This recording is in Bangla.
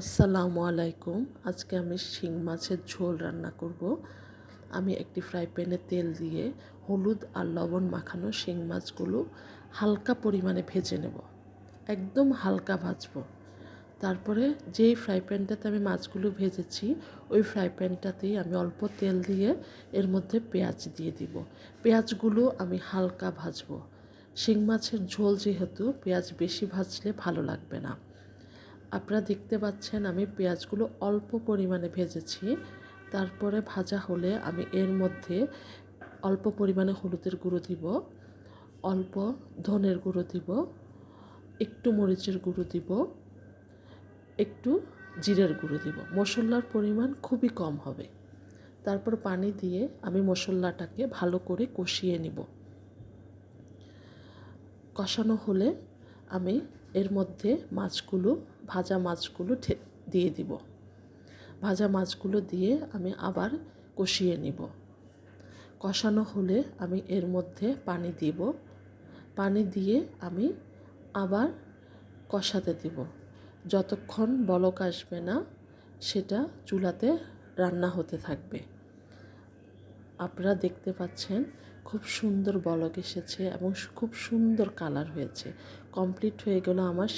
আসসালামু আলাইকুম। আজকে আমি শিং মাছের ঝোল রান্না করব। আমি একটি ফ্রাই প্যানে তেল দিয়ে হলুদ আর লবণ মাখানো শিং মাছগুলো হালকা পরিমাণে ভেজে নেব। একদম হালকা ভাজবো। তারপরে যেই ফ্রাই প্যানটাতে আমি মাছগুলো ভেজেছি, ওই ফ্রাই প্যানটাতেই আমি অল্প তেল দিয়ে এর মধ্যে পেঁয়াজ দিয়ে দিব। পেঁয়াজগুলো আমি হালকা ভাজব। শিং মাছের ঝোল যেহেতু, পেঁয়াজ বেশি ভাজলে ভালো লাগবে না। আপনারা দেখতে পাচ্ছেন আমি পেঁয়াজগুলো অল্প পরিমাণে ভেজেছি। তারপরে ভাজা হলে আমি এর মধ্যে অল্প পরিমাণে হলুদের গুঁড়ো দিব, অল্প ধনের গুঁড়ো দিব, একটু মরিচের গুঁড়ো দিব, একটু জিরের গুঁড়ো দিব। মশলার পরিমাণ খুবই কম হবে। তারপর পানি দিয়ে আমি মশলাটাকে ভালো করে কষিয়ে নিব। কষানো হলে আমি এর মধ্যে মাছগুলো ভাজা মাছগুলো দিয়ে দিব। ভাজা মাছগুলো দিয়ে আমি আবার কষিয়ে নিব। কষানো হলে আমি এর মধ্যে পানি দিব। পানি দিয়ে আমি আবার কষাতে দিব। যতক্ষণ বলক আসবে না, সেটা চুলাতে রান্না হতে থাকবে। আপনারা দেখতে পাচ্ছেন, খুব সুন্দর বলক এসেছে এবং খুব সুন্দর কালার হয়েছে। কমপ্লিট হয়ে গেল আমার